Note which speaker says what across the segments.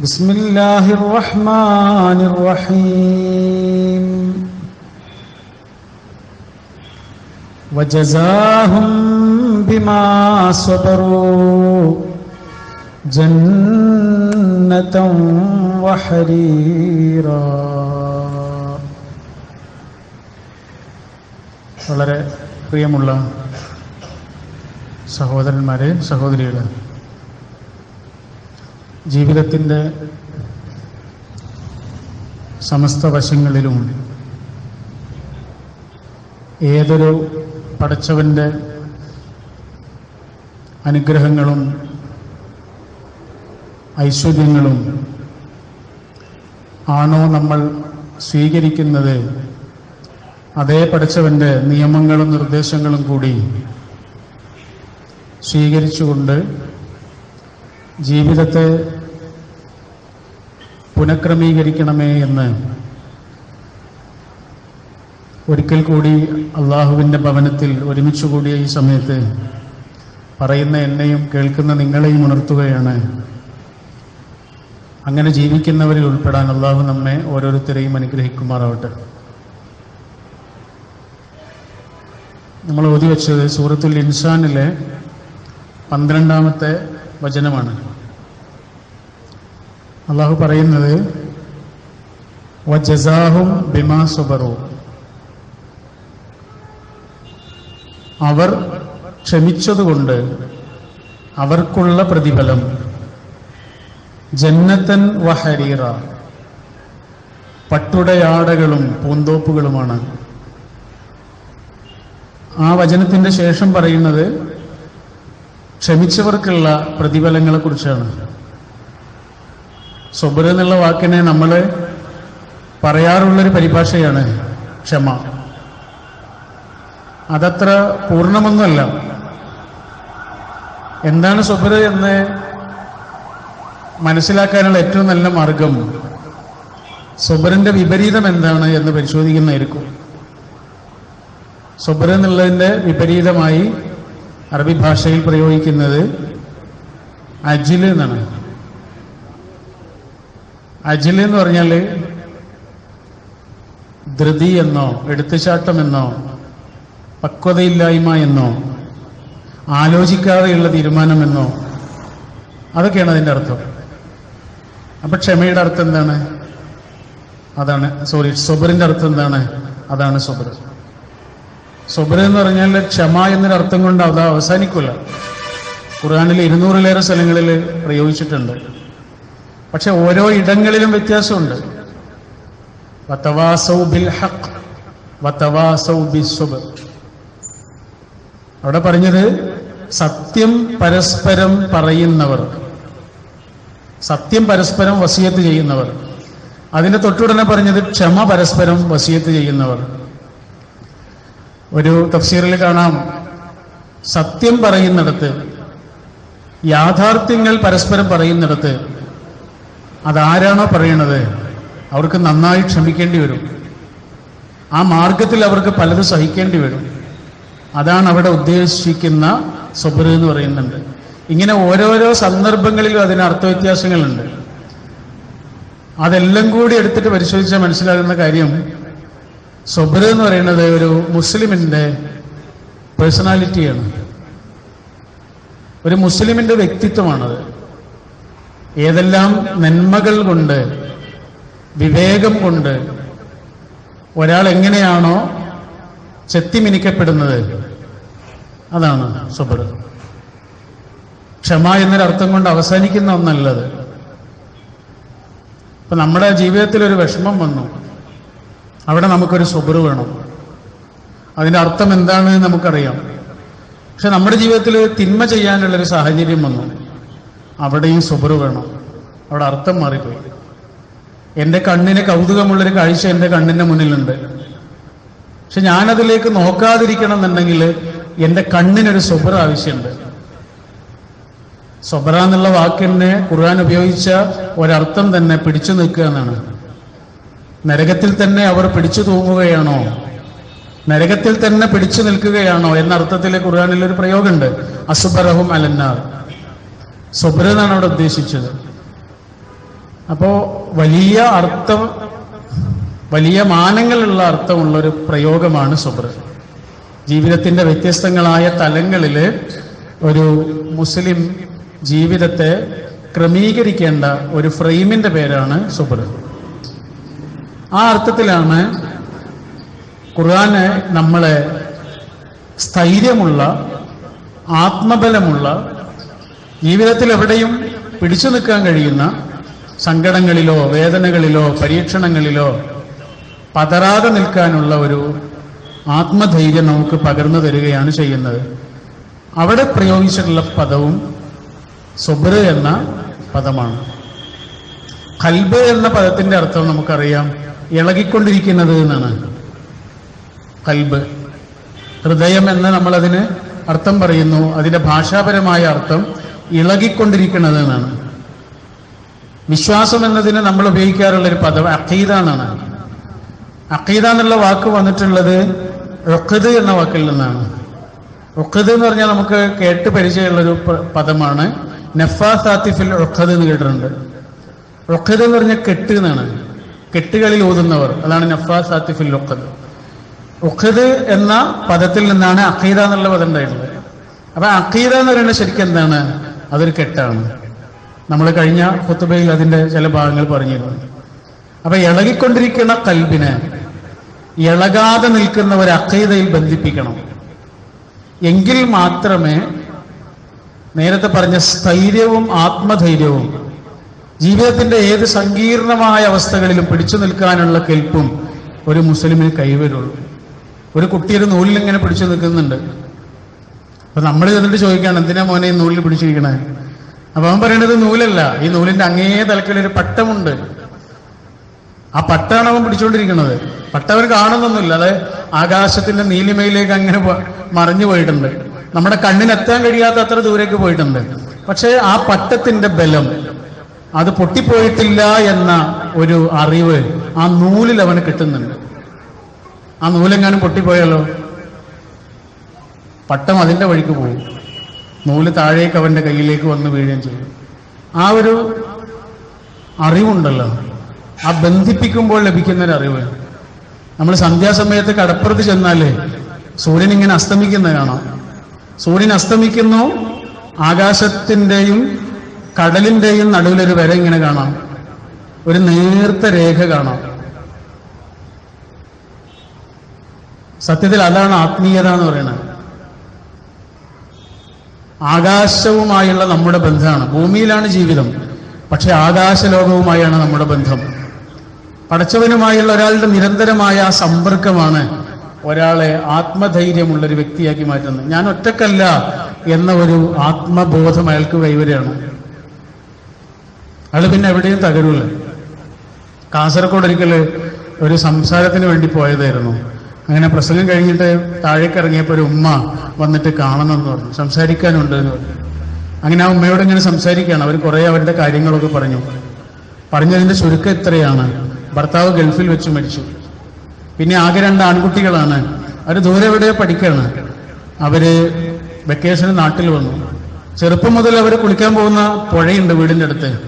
Speaker 1: بسم الله الرحمن الرحيم وجزاهم بما صبروا جنة وحريرا വളരെ പ്രിയമുള്ള സഹോദരന്മാരെ സഹോദരികളെ ജീവിതത്തിന്റെ സമസ്ത വശങ്ങളിലും ഏതൊരു പടച്ചവന്റെ അനുഗ്രഹങ്ങളും ഐശ്വര്യങ്ങളും ആണോ നമ്മൾ സ്വീകരിക്കുന്നത്? അതേ പഠിച്ചവന്റെ നിയമങ്ങളും നിർദ്ദേശങ്ങളും കൂടി സ്വീകരിച്ചുകൊണ്ട് ജീവിതത്തെ പുനഃക്രമീകരിക്കണമേ എന്ന് ഒരിക്കൽ കൂടി അള്ളാഹുവിന്റെ ഭവനത്തിൽ ഒരുമിച്ച് കൂടിയ ഈ സമയത്ത് പറയുന്ന എന്നെയും കേൾക്കുന്ന നിങ്ങളെയും ഉണർത്തുകയാണ്. അങ്ങനെ ജീവിക്കുന്നവരിൽ ഉൾപ്പെടാൻ അള്ളാഹു നമ്മെ ഓരോരുത്തരെയും അനുഗ്രഹിക്കുമാറാവട്ടെ. നമ്മൾ ഓതി വെച്ചത് സൂറത്തുൽ ഇൻസാനിലെ പന്ത്രണ്ടാമത്തെ വചനമാണ്. അള്ളാഹു പറയുന്നത് ബിമാ സുബറു. അവർ ക്ഷമിച്ചതുകൊണ്ട് അവർക്കുള്ള പ്രതിഫലം ജന്നത്തൻ വഹരീറ പട്ടുടയാടകളും പൂന്തോപ്പുകളുമാണ്. ആ വചനത്തിന്റെ ശേഷം പറയുന്നത് ക്ഷമിച്ചവർക്കുള്ള പ്രതിഫലങ്ങളെ കുറിച്ചാണ് എന്നുള്ള വാക്കിനെ നമ്മൾ പറയാറുള്ളൊരു പരിഭാഷയാണ് ക്ഷമ. അതത്ര പൂർണമൊന്നുമല്ല. എന്താണ് സ്വബർ എന്ന് മനസ്സിലാക്കാനുള്ള ഏറ്റവും നല്ല മാർഗം സ്വബറിന്റെ വിപരീതം എന്താണ് എന്ന് പരിശോധിക്കുന്നതായിരിക്കും. സ്വബർ എന്നുള്ളതിന്റെ വിപരീതമായി അറബി ഭാഷയിൽ പ്രയോഗിക്കുന്നത് അജിൽ എന്നാണ്. അജിൽ എന്ന് പറഞ്ഞാൽ ധൃതി എന്നോ എടുത്തുചാട്ടമെന്നോ പക്വതയില്ലായ്മ എന്നോ ആലോചിക്കാതെയുള്ള തീരുമാനമെന്നോ അതൊക്കെയാണ് അതിന്റെ അർത്ഥം. അപ്പൊ ക്ഷമയുടെ അർത്ഥം എന്താണ്? അതാണ് സോറി സ്വബറിന്റെ അർത്ഥം എന്താണ്? അതാണ് സ്വബർ. സ്വബർ എന്ന് പറഞ്ഞാൽ ക്ഷമ എന്നൊരു അർത്ഥം കൊണ്ട് അത് അവസാനിക്കില്ല ഖുർആാനിൽ ഇരുന്നൂറിലേറെ സ്ഥലങ്ങളിൽ പ്രയോഗിച്ചിട്ടുണ്ട്. പക്ഷെ ഓരോ ഇടങ്ങളിലും വ്യത്യാസമുണ്ട്. ബിൽ ഹഖ് അവിടെ പറഞ്ഞത് സത്യം പരസ്പരം പറയുന്നവർ. സത്യം പരസ്പരം വസിയത്ത് ചെയ്യുന്നവർ. അതിന്റെ തൊട്ടുടനെ പറഞ്ഞത് ക്ഷമ പരസ്പരം വസിയത്ത് ചെയ്യുന്നവർ. ഒരു തഫ്സീറിൽ കാണാം. സത്യം പറയുന്നിടത്ത് യാഥാർത്ഥ്യങ്ങൾ പരസ്പരം പറയുന്നിടത്ത് അതാരാണോ പറയണത്? അവർക്ക് നന്നായി ക്ഷമിക്കേണ്ടി വരും. ആ മാർഗത്തിൽ അവർക്ക് പലതും സഹിക്കേണ്ടി വരും. അതാണ് അവിടെ ഉദ്ദേശിക്കുന്ന സ്വബർ എന്ന് പറയുന്നുണ്ട്. ഇങ്ങനെ ഓരോരോ സന്ദർഭങ്ങളിലും അതിന് അർത്ഥവ്യത്യാസങ്ങളുണ്ട്. അതെല്ലാം കൂടി എടുത്തിട്ട് പരിശോധിച്ചാൽ മനസ്സിലാകുന്ന കാര്യം സ്വബ്ര എന്ന് പറയുന്നത് ഒരു മുസ്ലിമിന്റെ പേഴ്സണാലിറ്റിയാണ് ഒരു മുസ്ലിമിന്റെ വ്യക്തിത്വമാണത്. ഏതെല്ലാം നന്മകൾ കൊണ്ട് വിവേകം കൊണ്ട് ഒരാൾ എങ്ങനെയാണോ ചെത്തിമിനിക്കപ്പെടുന്നത്? അതാണ് സബർ. ക്ഷമ എന്നൊരർത്ഥം കൊണ്ട് അവസാനിക്കുന്ന ഒന്നല്ലത്. ഇപ്പൊ നമ്മുടെ ജീവിതത്തിൽ ഒരു വിഷമം വന്നു. അവിടെ നമുക്കൊരു സബർ വേണം. അതിന്റെ അർത്ഥം എന്താണ് നമുക്കറിയാം. പക്ഷെ നമ്മുടെ ജീവിതത്തിൽ തിന്മ ചെയ്യാനുള്ളൊരു സാഹചര്യം വന്നു. അവിടെയും സുബറ് വേണം. അവിടെ അർത്ഥം മാറിപ്പോയി. എന്റെ കണ്ണിന് കൗതുകമുള്ളൊരു കാഴ്ച എന്റെ കണ്ണിന്റെ മുന്നിലുണ്ട്. പക്ഷെ ഞാനതിലേക്ക് നോക്കാതിരിക്കണം എന്നുണ്ടെങ്കിൽ എന്റെ കണ്ണിനൊരു സുബർ ആവശ്യമുണ്ട്. സുബറ എന്നുള്ള വാക്കിനെ ഖുർആൻ ഉപയോഗിച്ച ഒരർത്ഥം തന്നെ പിടിച്ചു നിൽക്കുക എന്നാണ്. നരകത്തിൽ തന്നെ അവർ പിടിച്ചു തൂങ്ങുകയാണോ? നരകത്തിൽ തന്നെ പിടിച്ചു നിൽക്കുകയാണോ? എന്ന അർത്ഥത്തിൽ ഖുർആനിൽ ഒരു പ്രയോഗമുണ്ട്. അസുബറഹും അലന്നാർ. എന്നാണ് അവിടെ ഉദ്ദേശിച്ചത്. അപ്പോ വലിയ അർത്ഥം വലിയ മാനങ്ങളുള്ള അർത്ഥമുള്ള ഒരു പ്രയോഗമാണ് സ്വപ്ര ജീവിതത്തിന്റെ വ്യത്യസ്തങ്ങളായ തലങ്ങളിൽ ഒരു മുസ്ലിം ജീവിതത്തെ ക്രമീകരിക്കേണ്ട ഒരു ഫ്രെയിമിന്റെ പേരാണ് സുബ്ര ആ അർത്ഥത്തിലാണ് ഖുർആന് നമ്മളെ സ്ഥൈര്യമുള്ള ആത്മബലമുള്ള ജീവിതത്തിൽ എവിടെയും പിടിച്ചു നിൽക്കാൻ കഴിയുന്ന സങ്കടങ്ങളിലോ വേദനകളിലോ പരീക്ഷണങ്ങളിലോ പതറാതെ നിൽക്കാനുള്ള ഒരു ആത്മധൈര്യം നമുക്ക് പകർന്നു തരികയാണ് ചെയ്യുന്നത്. അവിടെ പ്രയോഗിച്ചിട്ടുള്ള പദവും സുബ്ര എന്ന പദമാണ്. കൽബ് എന്ന പദത്തിന്റെ അർത്ഥം നമുക്കറിയാം. ഇളകിക്കൊണ്ടിരിക്കുന്നത് എന്നാണ്. കൽബ്. ഹൃദയം എന്ന് നമ്മൾ അതിന് അർത്ഥം പറയുന്നു. അതിന്റെ ഭാഷാപരമായ അർത്ഥം ഇളകിക്കൊണ്ടിരിക്കുന്നത് എന്നാണ് വിശ്വാസം എന്നതിന് നമ്മൾ ഉപയോഗിക്കാറുള്ള ഒരു പദം അഖീദ എന്നാണ് അഖീദ എന്നുള്ള വാക്ക് വന്നിട്ടുള്ളത് റുഖദ് എന്ന വാക്കിൽ നിന്നാണ്. റുഖദ് എന്ന് പറഞ്ഞാൽ നമുക്ക് കേട്ട് പരിചയമുള്ളൊരു പദമാണ്. നഫാസാത്തിഫിൽ റുഖദ് എന്ന് കേട്ടിട്ടുണ്ട്. റുഖദ് എന്ന് പറഞ്ഞാൽ കെട്ട് എന്നാണ്. കെട്ടുകളിൽ ഊതുന്നവർ. അതാണ് നഫാസാത്തിഫിൽ റുഖദ് ഉഖദ് എന്ന പദത്തിൽ നിന്നാണ് അഖീദ എന്നുള്ള പദം ഉണ്ടായിട്ടുള്ളത്. അപ്പൊ അഖീദ എന്ന് പറയുന്നത് ശരിക്കും എന്താണ്? അതൊരു കെട്ടാണ്. നമ്മൾ കഴിഞ്ഞ കുത്തുബയിൽ അതിന്റെ ചില ഭാഗങ്ങൾ പറഞ്ഞിരുന്നു. അപ്പൊ ഇളകിക്കൊണ്ടിരിക്കുന്ന കൽബിനെ ഇളകാതെ നിൽക്കുന്ന ഒരു അക്കൈതയിൽ ബന്ധിപ്പിക്കണം. എങ്കിൽ മാത്രമേ നേരത്തെ പറഞ്ഞ സ്ഥൈര്യവും ആത്മധൈര്യവും ജീവിതത്തിന്റെ ഏത് സങ്കീർണമായ അവസ്ഥകളിലും പിടിച്ചു നിൽക്കാനുള്ള കെൽപ്പും ഒരു മുസ്ലിമിന് കൈവരുള്ളൂ. ഒരു കുട്ടി ഒരു നൂലിൽ ഇങ്ങനെ പിടിച്ചു നിൽക്കുന്നുണ്ട്. അപ്പൊ നമ്മൾ ചെന്നിട്ട് ചോദിക്കുകയാണ് എന്തിനാ മോനെ ഈ നൂലിൽ പിടിച്ചിരിക്കണേ? അപ്പൊ അവൻ പറയണത് നൂലല്ല. ഈ നൂലിന്റെ അങ്ങേ തലക്കിൽ ഒരു പട്ടമുണ്ട്. ആ പട്ടാണ് അവൻ പിടിച്ചുകൊണ്ടിരിക്കുന്നത്. പട്ട അവർ കാണുന്നൊന്നുമില്ല. അത് ആകാശത്തിന്റെ നീലിമയിലേക്ക് അങ്ങനെ മറിഞ്ഞു പോയിട്ടുണ്ട്. നമ്മുടെ കണ്ണിനെത്താൻ കഴിയാത്ത അത്ര ദൂരേക്ക് പോയിട്ടുണ്ട്. പക്ഷേ ആ പട്ടത്തിന്റെ ബലം അത് പൊട്ടിപ്പോയിട്ടില്ല എന്ന ഒരു അറിവ് ആ നൂലിൽ അവന് കിട്ടുന്നുണ്ട്. ആ നൂലെങ്ങാനും പൊട്ടിപ്പോയാലോ? പട്ടം അതിന്റെ വഴിക്ക് പോയി നൂൽ താഴേക്ക് അവന്റെ കയ്യിലേക്ക് വന്ന് വീഴുകയും ചെയ്യും. ആ ഒരു അറിവുണ്ടല്ലോ. ആ ബന്ധിപ്പിക്കുമ്പോൾ ലഭിക്കുന്ന ഒരു അറിവ്. നമ്മൾ സന്ധ്യാസമയത്ത് കടപ്പുറത്ത് ചെന്നാലേ സൂര്യൻ ഇങ്ങനെ അസ്തമിക്കുന്ന കാണാം. സൂര്യൻ അസ്തമിക്കുന്നു ആകാശത്തിന്റെയും കടലിന്റെയും നടുവിലൊരു വര ഇങ്ങനെ കാണാം. ഒരു നേർത്ത രേഖ കാണാം. സത്യത്തിൽ അതാണ് ആത്മീയത എന്ന് പറയുന്നത്. ആകാശവുമായുള്ള നമ്മുടെ ബന്ധമാണ്. ഭൂമിയിലാണ് ജീവിതം. പക്ഷെ ആകാശലോകവുമായാണ് നമ്മുടെ ബന്ധം. പടച്ചവനുമായുള്ള ഒരാളുടെ നിരന്തരമായ ആ സമ്പർക്കമാണ് ഒരാളെ ആത്മധൈര്യമുള്ള ഒരു വ്യക്തിയാക്കി മാറ്റുന്നത്. ഞാൻ ഒറ്റക്കല്ല എന്ന ഒരു ആത്മബോധം അയാൾക്ക് കൈവരെയാണ് അയാൾ പിന്നെ എവിടെയും തകരൂല. കാസർഗോഡ് ഒരിക്കൽ ഒരു സംസാരത്തിന് വേണ്ടി പോയതായിരുന്നു. അങ്ങനെ പ്രസംഗം കഴിഞ്ഞിട്ട് താഴേക്ക് ഇറങ്ങിയപ്പോൾ ഒരു ഉമ്മ വന്നിട്ട് കാണണമെന്ന് പറഞ്ഞു. സംസാരിക്കാനുണ്ട് എന്ന് പറഞ്ഞു. അങ്ങനെ ആ ഉമ്മയോട് ഇങ്ങനെ സംസാരിക്കുകയാണ്. അവർ കുറെ അവരുടെ കാര്യങ്ങളൊക്കെ പറഞ്ഞു. പറഞ്ഞതിന്റെ ചുരുക്കം ഇത്രയാണ്. ഭർത്താവ് ഗൾഫിൽ വെച്ച് മരിച്ചു. പിന്നെ ആകെ രണ്ട് ആൺകുട്ടികളാണ്. അവർ ദൂരെ എവിടെയോ പഠിക്കുകയാണ് അവർ വെക്കേഷന് നാട്ടിൽ വന്നു. ചെറുപ്പം മുതൽ അവർ കുളിക്കാൻ പോകുന്ന പുഴയുണ്ട് വീടിന്റെ അടുത്ത്.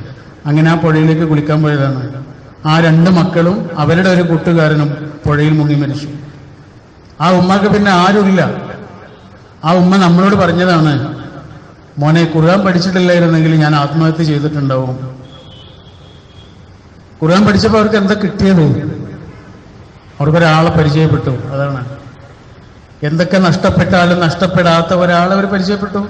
Speaker 1: അങ്ങനെ ആ പുഴയിലേക്ക് കുളിക്കാൻ പോയതാണ്. ആ രണ്ട് മക്കളും അവരുടെ ഒരു കൂട്ടുകാരനും പുഴയിൽ മുങ്ങി മരിച്ചു. ആ ഉമ്മക്ക് പിന്നെ ആരുമില്ല. ആ ഉമ്മ നമ്മളോട് പറഞ്ഞതാണ് മോനെ ഖുർആൻ പഠിച്ചിട്ടില്ലായിരുന്നെങ്കിൽ ഞാൻ ആത്മഹത്യ ചെയ്തിട്ടുണ്ടാവും. ഖുർആൻ പഠിച്ചപ്പോൾ അവർക്ക് എന്താ കിട്ടിയത്? അവർക്കൊരാളെ പരിചയപ്പെട്ടു അതാണ്. എന്തൊക്കെ നഷ്ടപ്പെട്ടാലും നഷ്ടപ്പെടാത്ത ഒരാളെ അവർ പരിചയപ്പെട്ടു.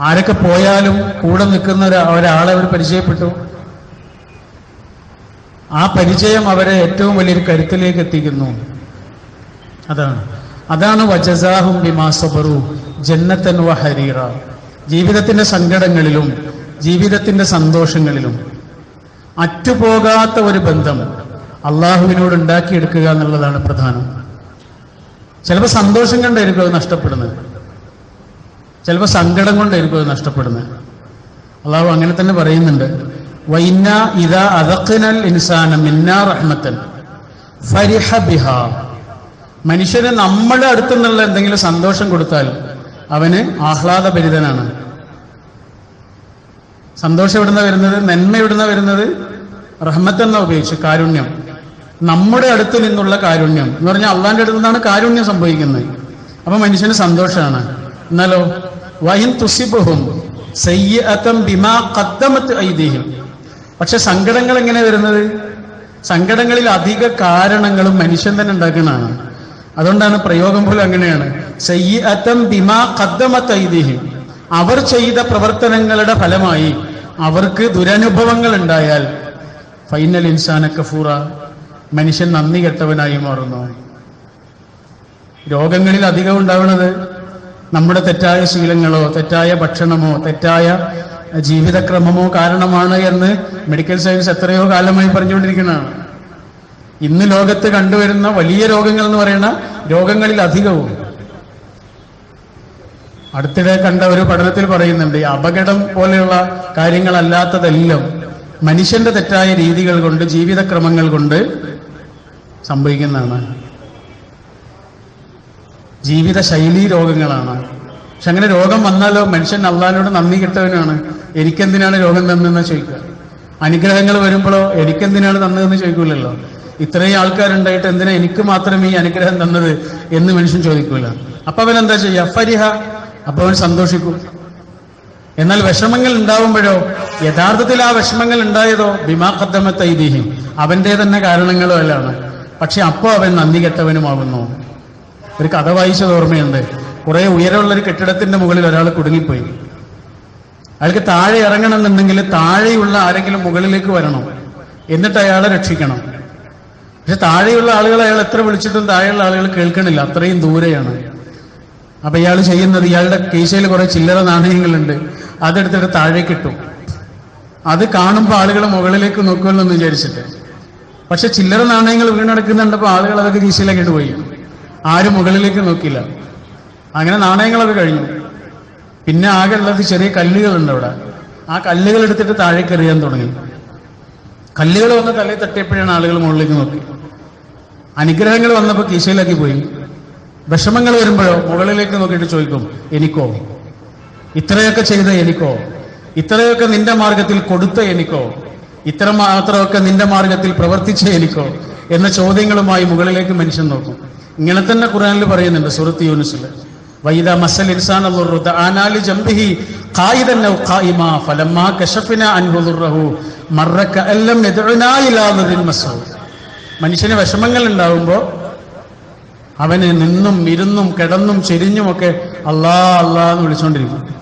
Speaker 1: ആരൊക്കെ പോയാലും കൂടെ നിൽക്കുന്ന ഒരാളെ അവർ പരിചയപ്പെട്ടു. ആ പരിചയം അവരെ ഏറ്റവും വലിയൊരു കരുത്തിലേക്ക് എത്തിക്കുന്നു. അതാണ്. അതാണ് വജസാഹും ബിമാസബറു ജന്നത്തൻ വ ഹരീറ. ജീവിതത്തിന്റെ സങ്കടങ്ങളിലും ജീവിതത്തിന്റെ സന്തോഷങ്ങളിലും അറ്റുപോകാത്ത ഒരു ബന്ധം അള്ളാഹുവിനോട് ഉണ്ടാക്കിയെടുക്കുക എന്നുള്ളതാണ് പ്രധാനം. ചിലപ്പോൾ സന്തോഷം കൊണ്ടായിരിക്കും അത് നഷ്ടപ്പെടുന്നത്. ചിലപ്പോൾ സങ്കടം കൊണ്ടായിരിക്കും അത് നഷ്ടപ്പെടുന്നത്. അള്ളാഹു അങ്ങനെ തന്നെ പറയുന്നുണ്ട്. വൈന ഇതാ അതക്കിനൽ ഇൻസാന മിന്നാ റഹ്മത്തൻ ഫരിഹ ബിഹ. മനുഷ്യന് നമ്മുടെ അടുത്തു നിന്നുള്ള എന്തെങ്കിലും സന്തോഷം കൊടുത്താൽ അവന് ആഹ്ലാദഭരിതനാണ്. സന്തോഷം ഇവിടുന്ന വരുന്നത്? നന്മ ഇവിടുന്ന വരുന്നത്? റഹ്മത്ത് എന്ന ഉപയോഗിച്ച് കാരുണ്യം. നമ്മുടെ അടുത്ത് നിന്നുള്ള കാരുണ്യം. എന്ന് പറഞ്ഞാൽ അള്ളാന്റെ അടുത്ത് നിന്നാണ് കാരുണ്യം സംഭവിക്കുന്നത്. അപ്പൊ മനുഷ്യന് സന്തോഷമാണ് എന്നാലോ? വഹിൻ ഐതിഹ്യം ബിമാ ഐദീഹിം. പക്ഷെ സങ്കടങ്ങൾ എങ്ങനെ വരുന്നത്? സങ്കടങ്ങളിൽ അധിക കാരണങ്ങളും മനുഷ്യൻ തന്നെ ഉണ്ടാക്കുന്നതാണ് അതുകൊണ്ടാണ് പ്രയോഗം പോലും അങ്ങനെയാണ്. ബിമാ അവർ ചെയ്ത പ്രവർത്തനങ്ങളുടെ ഫലമായി അവർക്ക് ദുരനുഭവങ്ങൾ ഉണ്ടായാൽ ഫൈനൽ ഇൻസാന കഫൂറ മനുഷ്യൻ നന്ദി കെട്ടവനായി മാറുന്നു. രോഗങ്ങളിൽ അധികം ഉണ്ടാവുന്നത് നമ്മുടെ തെറ്റായ ശീലങ്ങളോ തെറ്റായ ഭക്ഷണമോ തെറ്റായ ജീവിതക്രമമോ കാരണമാണ് എന്ന് മെഡിക്കൽ സയൻസ് എത്രയോ കാലമായി പറഞ്ഞുകൊണ്ടിരിക്കുന്നതാണ്. ഇന്ന് ലോകത്ത് കണ്ടുവരുന്ന വലിയ രോഗങ്ങൾ എന്ന് പറയുന്ന രോഗങ്ങളിൽ അധികവും. അടുത്തിടെ കണ്ട ഒരു പഠനത്തിൽ പറയുന്നുണ്ട് അപകടം പോലെയുള്ള കാര്യങ്ങളല്ലാത്തതെല്ലാം മനുഷ്യന്റെ തെറ്റായ രീതികൾ കൊണ്ട് ജീവിതക്രമങ്ങൾ കൊണ്ട് സംഭവിക്കുന്നതാണ്. ജീവിത ശൈലി രോഗങ്ങളാണ്. പക്ഷെ അങ്ങനെ രോഗം വന്നാലോ മനുഷ്യൻ അള്ളാഹിനോട് നന്ദി കിട്ടവനാണ്. എനിക്കെന്തിനാണ് രോഗം തന്നെന്ന് ചോദിക്കുക. അനുഗ്രഹങ്ങൾ വരുമ്പോഴോ എനിക്കെന്തിനാണ് തന്നതെന്ന് ചോദിക്കൂലല്ലോ. ഇത്രയും ആൾക്കാരുണ്ടായിട്ട് എന്തിനാ എനിക്ക് മാത്രം ഈ അനുഗ്രഹം തന്നത് എന്ന് മനുഷ്യൻ ചോദിക്കൂല. അപ്പൊ അവൻ എന്താ ചെയ്യുക ഫരിഹ. അപ്പൊ അവൻ സന്തോഷിക്കും. എന്നാൽ വിഷമങ്ങൾ ഉണ്ടാവുമ്പോഴോ യഥാർത്ഥത്തിൽ ആ വിഷമങ്ങൾ ഉണ്ടായതോ? ബിമാ ഖദ്ദമത്ത് ഐതിഹ്യം അവന്റെ തന്നെ കാരണങ്ങളോ അല്ലാണ് പക്ഷെ അപ്പോ അവൻ നന്ദി കെട്ടവനുമാകുന്നു. ഒരു കഥ വായിച്ചത് ഓർമ്മയുണ്ട്. കുറെ ഉയരമുള്ള ഒരു കെട്ടിടത്തിന്റെ മുകളിൽ ഒരാൾ കുടുങ്ങിപ്പോയി. അയാൾക്ക് താഴെ ഇറങ്ങണം എന്നുണ്ടെങ്കിൽ താഴെയുള്ള ആരെങ്കിലും മുകളിലേക്ക് വരണം. എന്നിട്ട് അയാളെ രക്ഷിക്കണം. പക്ഷെ താഴെയുള്ള ആളുകൾ അയാൾ എത്ര വിളിച്ചിട്ടും താഴെയുള്ള ആളുകൾ കേൾക്കണില്ല. അത്രയും ദൂരെയാണ്. അപ്പൊ ഇയാൾ ചെയ്യുന്നത് ഇയാളുടെ കീശയിൽ കുറെ ചില്ലറ നാണയങ്ങളുണ്ട്. അതെടുത്തിട്ട് താഴേക്ക് ഇട്ടു. അത് കാണുമ്പോൾ ആളുകൾ മുകളിലേക്ക് നോക്കുമെന്ന് വിചാരിച്ചിട്ട്. പക്ഷെ ചില്ലറ നാണയങ്ങൾ വീണടക്കുന്നുണ്ടപ്പോൾ ആളുകൾ അതൊക്കെ കീശയിലേക്ക് പോയി. ആരും മുകളിലേക്ക് നോക്കില്ല അങ്ങനെ നാണയങ്ങളൊക്കെ കഴിഞ്ഞു. പിന്നെ ആകെ ഉള്ളത് ചെറിയ കല്ലുകളുണ്ട് അവിടെ. ആ കല്ലുകൾ എടുത്തിട്ട് താഴേക്ക് എറിയാൻ തുടങ്ങി. കല്ലുകൾ വന്ന് തലയിൽ തട്ടിയപ്പോഴാണ് ആളുകൾ മുകളിലേക്ക് നോക്കി. അനുഗ്രഹങ്ങൾ വന്നപ്പോൾ കീശയിലാക്കി പോയി. വിഷമങ്ങൾ വരുമ്പോഴോ മുകളിലേക്ക് നോക്കിയിട്ട് ചോദിക്കും എനിക്കോ? ഇത്രയൊക്കെ ചെയ്ത എനിക്കോ? ഇത്രയൊക്കെ നിന്റെ മാർഗത്തിൽ കൊടുത്ത എനിക്കോ? ഇത്ര മാത്രമൊക്കെ നിന്റെ മാർഗത്തിൽ പ്രവർത്തിച്ച എനിക്കോ? എന്ന ചോദ്യങ്ങളുമായി മുകളിലേക്ക് മനുഷ്യൻ നോക്കും. ഇങ്ങനെ തന്നെ ഖുറാനിൽ പറയുന്നുണ്ട് സുഹൃത്ത് യൂനിസിൽ. വൈദ മസൽ ഇൻസാൻ ആനാലി ജംബിഹി ഫലമ്മാ കശഫിന അൻഹു ദുർറഹു മറക്ക എല്ലാം ദുരിൻ മസൂദ് മനുഷ്യന് വിഷമങ്ങൾ ഉണ്ടാവുമ്പോൾ അവന് നിന്നും ഇരുന്നും കിടന്നും ചെരിഞ്ഞുമൊക്കെ അള്ളാ അള്ളാ എന്ന് വിളിച്ചോണ്ടിരിക്കും.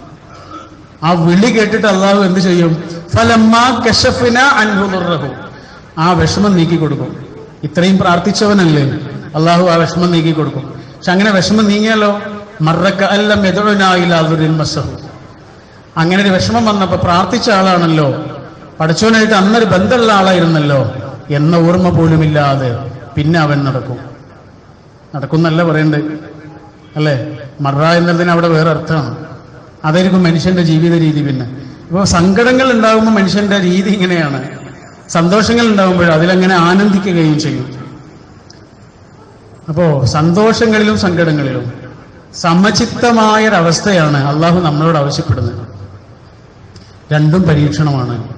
Speaker 1: ആ വിളി കേട്ടിട്ട് അള്ളാഹു എന്ത് ചെയ്യും? ഫലമ്മാ കശഫിന അൻഹുദുർറഹു. ആ വിഷമം നീക്കി കൊടുക്കും ഇത്രയും പ്രാർത്ഥിച്ചവനല്ലേ? അള്ളാഹു ആ വിഷമം നീക്കി കൊടുക്കും പക്ഷെ അങ്ങനെ വിഷമം നീങ്ങിയാലോ? മറക്ക അല്ല മെതുവനായില്ലാതൊരു മസഹു അങ്ങനെ ഒരു വിഷമം വന്നപ്പോ പ്രാർത്ഥിച്ച ആളാണല്ലോ. പഠിച്ചവനായിട്ട് അന്നൊരു ബന്ധമുള്ള ആളായിരുന്നല്ലോ. എന്ന ഓർമ്മ പോലുമില്ലാതെ പിന്നെ അവൻ നടക്കും. നടക്കുന്നല്ല പറയണ്ടേ? അല്ലേ? മറ എന്നതിന് അവിടെ വേറെ അർത്ഥമാണ്. അതായിരിക്കും മനുഷ്യന്റെ ജീവിത രീതി പിന്നെ. ഇപ്പോൾ സങ്കടങ്ങൾ ഉണ്ടാകുമ്പോൾ മനുഷ്യന്റെ രീതി ഇങ്ങനെയാണ്. സന്തോഷങ്ങൾ ഉണ്ടാകുമ്പോൾ അതിലങ്ങനെ ആനന്ദിക്കുകയും ചെയ്യും. അപ്പോൾ സന്തോഷങ്ങളിലും സങ്കടങ്ങളിലും സമചിത്തമായൊരവസ്ഥയാണ് അള്ളാഹു നമ്മളോട് ആവശ്യപ്പെടുന്നത്. രണ്ടും പരീക്ഷണമാണ്.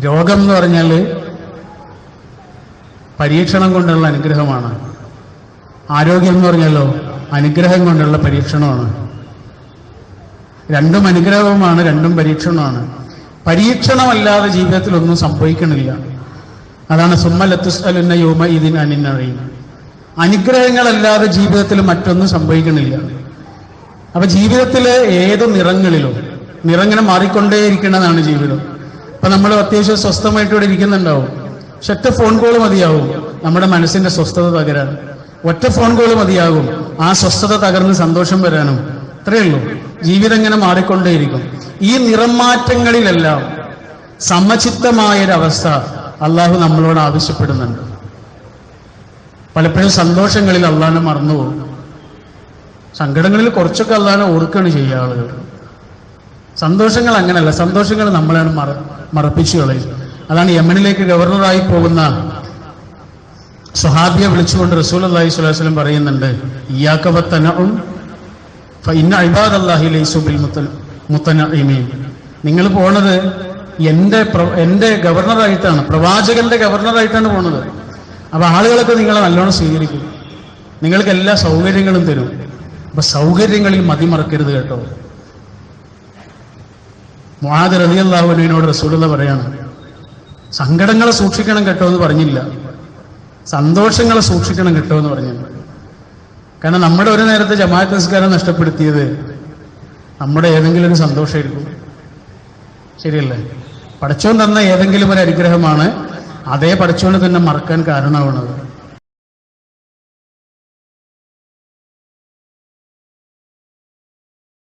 Speaker 1: രോഗം എന്ന് പറഞ്ഞാൽ പരീക്ഷണം കൊണ്ടുള്ള അനുഗ്രഹമാണ്. ആരോഗ്യം എന്ന് പറഞ്ഞല്ലോ അനുഗ്രഹം കൊണ്ടുള്ള പരീക്ഷണമാണ്. രണ്ടും അനുഗ്രഹവുമാണ് രണ്ടും പരീക്ഷണമാണ്. പരീക്ഷണമല്ലാതെ ജീവിതത്തിൽ ഒന്നും സംഭവിക്കണില്ല. അതാണ് സുമ്മലത്തുസ്അലുന്ന യോമ ഇതിന് അനിന്നറിയും അനുഗ്രഹങ്ങളല്ലാതെ ജീവിതത്തിൽ മറ്റൊന്നും സംഭവിക്കണില്ല. അപ്പൊ ജീവിതത്തിലെ ഏത് നിറങ്ങളിലും നിറങ്ങനെ മാറിക്കൊണ്ടേയിരിക്കുന്നതാണ് ജീവിതം. അപ്പൊ നമ്മൾ അത്യാവശ്യം സ്വസ്ഥമായിട്ട് ഇവിടെ ഇരിക്കുന്നുണ്ടാവും. ഒറ്റ ഫോൺ കോൾ മതിയാവും. നമ്മുടെ മനസ്സിന്റെ സ്വസ്ഥത തകരാൻ. ഒറ്റ ഫോൺ കോൾ മതിയാകും. ആ സ്വസ്ഥത തകർന്ന് സന്തോഷം വരാനും. അത്രയേ ഉള്ളൂ. ജീവിതം ഇങ്ങനെ മാറിക്കൊണ്ടേയിരിക്കും. ഈ നിറം മാറ്റങ്ങളിലെല്ലാം സമചിത്തമായൊരവസ്ഥ അള്ളാഹു നമ്മളോട് ആവശ്യപ്പെടുന്നുണ്ട്. പലപ്പോഴും സന്തോഷങ്ങളിൽ അള്ളാഹിനെ മറന്നുപോകും. സങ്കടങ്ങളിൽ കുറച്ചൊക്കെ അള്ളാഹിനെ ഓർക്കുകയാണ് ചെയ്യുക ആളുകൾ. സന്തോഷങ്ങൾ അങ്ങനെയല്ല. സന്തോഷങ്ങൾ നമ്മളാണ് മറ മറപ്പിച്ചു കളയും അതാണ് യമനിലേക്ക് ഗവർണറായി പോകുന്ന സഹാബിയെ വിളിച്ചുകൊണ്ട് റസൂൽ അള്ളാഹി സ്വലാസ്ലം പറയുന്നുണ്ട് നിങ്ങൾ പോണത് എന്റെ എന്റെ ഗവർണറായിട്ടാണ് പ്രവാചകന്റെ ഗവർണറായിട്ടാണ് പോണത്. അപ്പൊ ആളുകളൊക്കെ നിങ്ങളെ നല്ലോണം സ്വീകരിക്കും. നിങ്ങൾക്ക് എല്ലാ സൗകര്യങ്ങളും തരും. അപ്പൊ സൗകര്യങ്ങളിൽ മതിമറക്കരുത് കേട്ടോ. മുഹാദ് റലിയല്ലാഹുവിനോട് റസൂലുള്ള പറയാണ് സങ്കടങ്ങളെ സൂക്ഷിക്കണം കേട്ടോ എന്ന് പറഞ്ഞില്ല. സന്തോഷങ്ങളെ സൂക്ഷിക്കണം കേട്ടോ എന്ന് പറഞ്ഞു കാരണം നമ്മുടെ ഒരു നേരത്തെ ജമാഅത്ത് നിസ്കാരം നഷ്ടപ്പെടുത്തിയത് നമ്മുടെ ഏതെങ്കിലും ഒരു സന്തോഷമായിരിക്കും. ശരിയല്ലേ? പടച്ചോൻ തന്ന ഏതെങ്കിലും ഒരു അനുഗ്രഹമാണ് അതേ പഠിച്ചുകൊണ്ട് തന്നെ മറക്കാൻ കാരണമാവുന്നത്.